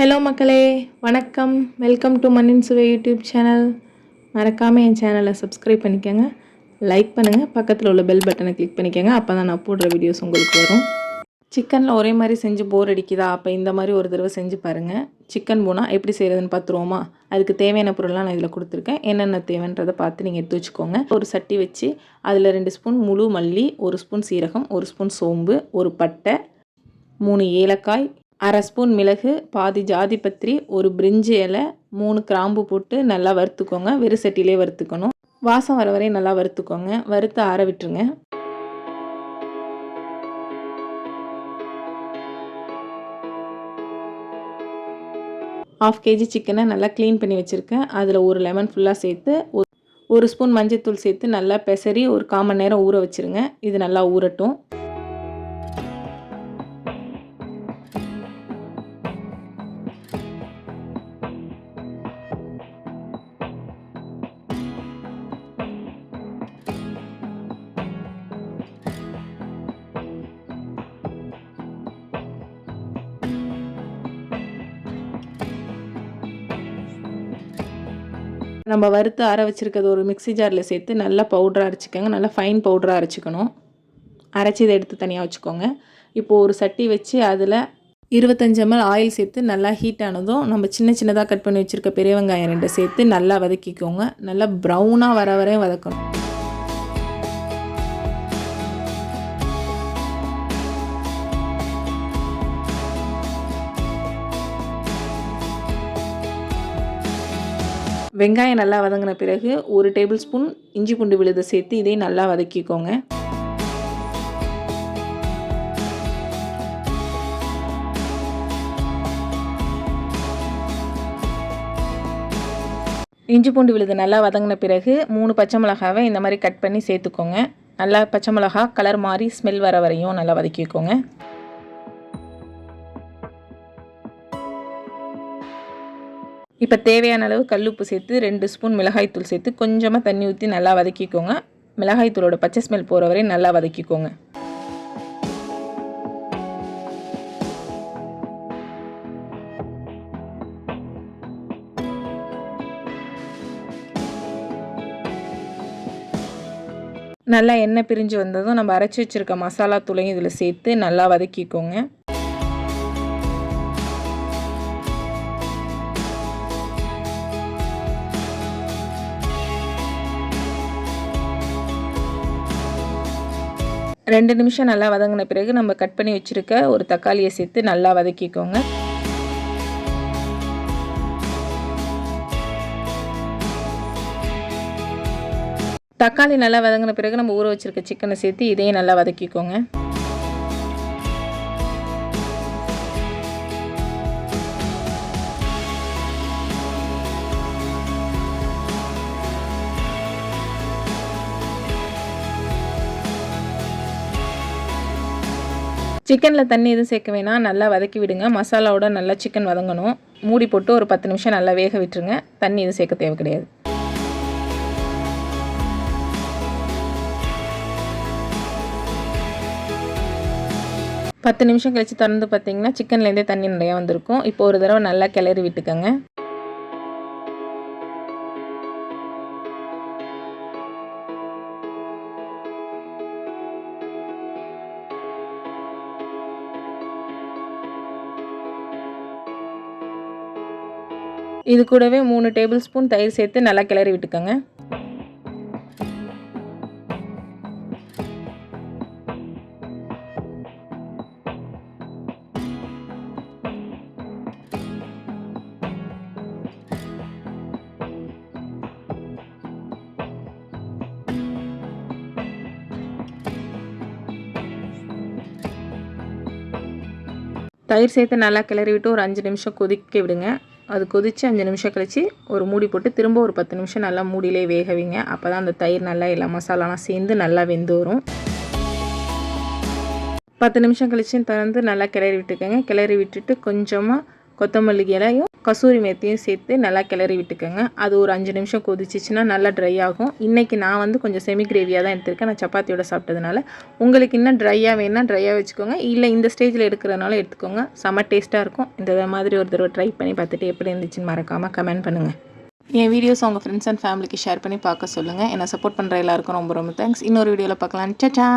Hello மக்களே. வணக்கம். Welcome to மண்ணின் சுவை யூடியூப் சேனல் மறக்காமல் என் சேனலை சப்ஸ்கிரைப் பண்ணிக்கோங்க. லைக் பண்ணுங்கள் பக்கத்தில் உள்ள பெல் பட்டனை கிளிக் பண்ணிக்கோங்க. அப்போ தான் நான் போடுற வீடியோஸ் உங்களுக்கு வரும். சிக்கனில் ஒரே மாதிரி செஞ்சு போர் அடிக்குதா? அப்போ இந்த மாதிரி ஒரு தடவை செஞ்சு பாருங்கள் சிக்கன் போனால் எப்படி செய்கிறதுன்னு பார்த்துருவோமா அதுக்கு தேவையான பொருள்லாம் நான் இதில் கொடுத்துருக்கேன். என்னென்ன தேவைன்றதை பார்த்து நீங்கள் எடுத்து வச்சுக்கோங்க. ஒரு சட்டி வச்சு அதில் ரெண்டு ஸ்பூன் முழு மல்லி ஒரு ஸ்பூன் சீரகம் ஒரு ஸ்பூன் சோம்பு ஒரு பட்டை மூணு ஏலக்காய் அரை ஸ்பூன் மிளகு பாதி ஜாதிபத்திரி ஒரு பிரிஞ்சி இலை மூணு கிராம்பு போட்டு நல்லா வறுத்துக்கோங்க. வெறு சட்டிலே வறுத்துக்கணும். வாசம் வர வரையும் நல்லா வறுத்துக்கோங்க. வறுத்து ஆற விட்டுருங்க. ஆஃப் கேஜி சிக்கனை நல்லா க்ளீன் பண்ணி வச்சுருக்கேன். அதில் ஒரு லெமன் ஃபுல்லாக சேர்த்து ஒரு ஸ்பூன் மஞ்சத்தூள் சேர்த்து நல்லா பெசரி ஒரு கால் நேரம் ஊற வச்சுருங்க. இது நல்லா ஊறட்டும். நம்ம வறுத்து அரை வச்சுருக்கிறது ஒரு மிக்ஸி ஜாரில் சேர்த்து நல்லா பவுடராக அரைச்சிக்கோங்க. நல்லா ஃபைன் பவுடராக அரைச்சிக்கணும். அரைச்சி இதை எடுத்து தனியாக வச்சுக்கோங்க. இப்போது ஒரு சட்டி வச்சு அதில் இருபத்தஞ்சு எம்எல் ஆயில் சேர்த்து நல்லா ஹீட் ஆனதும் நம்ம சின்ன சின்னதாக கட் பண்ணி வச்சுருக்க பெரிய வெங்காயம் ரெண்டை சேர்த்து நல்லா வதக்கிக்கோங்க. நல்லா ப்ரௌனாக வர வரையும் வதக்கணும். வெங்காயம் நல்லா வதங்கின பிறகு ஒரு டேபிள் ஸ்பூன் இஞ்சி பூண்டு விழுதை சேர்த்து இதையும் நல்லா வதக்கிக்கோங்க. இஞ்சி பூண்டு விழுது நல்லா வதங்கின பிறகு மூணு பச்சை மிளகாவை இந்த மாதிரி கட் பண்ணி சேர்த்துக்கோங்க. நல்லா பச்சை மிளகா கலர் மாறி ஸ்மெல் வர வரையும் நல்லா வதக்கிக்கோங்க. இப்போ தேவையான அளவு கல்லுப்பு சேர்த்து ரெண்டு ஸ்பூன் மிளகாய்த்தூள் சேர்த்து கொஞ்சமாக தண்ணி ஊற்றி நல்லா வதக்கிக்கோங்க. மிளகாய்த்தூளோட பச்சை ஸ்மெல் போகிற வரையும் நல்லா வதக்கிக்கோங்க. நல்லா எண்ணெய் பிரிஞ்சு வந்ததும் நம்ம அரைச்சி வச்சுருக்க மசாலா தூளையும் இதில் சேர்த்து நல்லா வதக்கிக்கோங்க. ரெண்டு நிமிஷம் நல்லா வதங்கின பிறகு நம்ம கட் பண்ணி வச்சுருக்க ஒரு தக்காளியை சேர்த்து நல்லா வதக்கிக்கோங்க. தக்காளி நல்லா வதங்கின பிறகு நம்ம ஊற வச்சுருக்க சிக்கனை சேர்த்து இதையும் நல்லா வதக்கிக்கோங்க. சிக்கனில் தண்ணி எதுவும் சேர்க்க வேணாம். நல்லா வதக்கி விடுங்க. மசாலாவோட நல்லா சிக்கன் வதங்கணும். மூடி போட்டு ஒரு பத்து நிமிஷம் நல்லா வேக விட்டுருங்க. தண்ணி எதுவும் சேர்க்க தேவை கிடையாது. பத்து நிமிஷம் கழித்து திறந்து பார்த்தீங்கன்னா சிக்கன்லேருந்தே தண்ணி நிறையா வந்திருக்கும். இப்போ ஒரு தடவை நல்லா கிளறி விட்டுக்கோங்க. இது கூடவே மூணு டேபிள் ஸ்பூன் தயிர் சேர்த்து நல்லா கிளறி விட்டுக்கோங்க. தயிர் சேர்த்து நல்லா கிளறி விட்டு ஒரு அஞ்சு நிமிஷம் கொதிக்க விடுங்க. அது கொதித்து அஞ்சு நிமிஷம் கழித்து ஒரு மூடி போட்டு திரும்ப ஒரு பத்து நிமிஷம் நல்லா மூடியிலே வேக வைங்க அப்போ தான் அந்த தயிர் நல்லா எல்லா மசாலாலாம் சேர்ந்து நல்லா வெந்து வரும் பத்து நிமிஷம் கழிச்சு திறந்து நல்லா கிளறி விட்டுக்கோங்க. கிளறி விட்டுட்டு கொஞ்சமாக கொத்தமல்லி இலையும் கசூரி மேத்தியும் சேர்த்து நல்லா கிளறி விட்டுக்கோங்க. அது ஒரு அஞ்சு நிமிஷம் கொதிச்சிச்சுன்னா நல்லா ட்ரை ஆகும். இன்றைக்கி நான் வந்து கொஞ்சம் செமி கிரேவியாக தான் எடுத்திருக்கேன். நான் சப்பாத்தியோட சாப்பிட்டதுனால. உங்களுக்கு இன்னும் ட்ரையாக வேணால் ட்ரையாக வச்சுக்கோங்க. இல்லை இந்த ஸ்டேஜில் எடுக்கிறனால எடுத்துக்கோங்க. செம்ம டேஸ்ட்டாக இருக்கும். இந்த மாதிரி ஒரு தடவை ட்ரை பண்ணி பார்த்துட்டு எப்படி இருந்துச்சுன்னு மறக்காமல் கமெண்ட் பண்ணுங்கள் என் வீடியோஸ் உங்கள் ஃப்ரெண்ட்ஸ் அண்ட் ஃபேமிலிக்கு ஷேர் பண்ணி பார்க்க சொல்லுங்கள் என்னை சப்போர்ட் பண்ணுற எல்லாருக்கும் ரொம்ப ரொம்ப தேங்க்ஸ் இன்னொரு வீடியோவில் பார்க்கலாம். சச்சா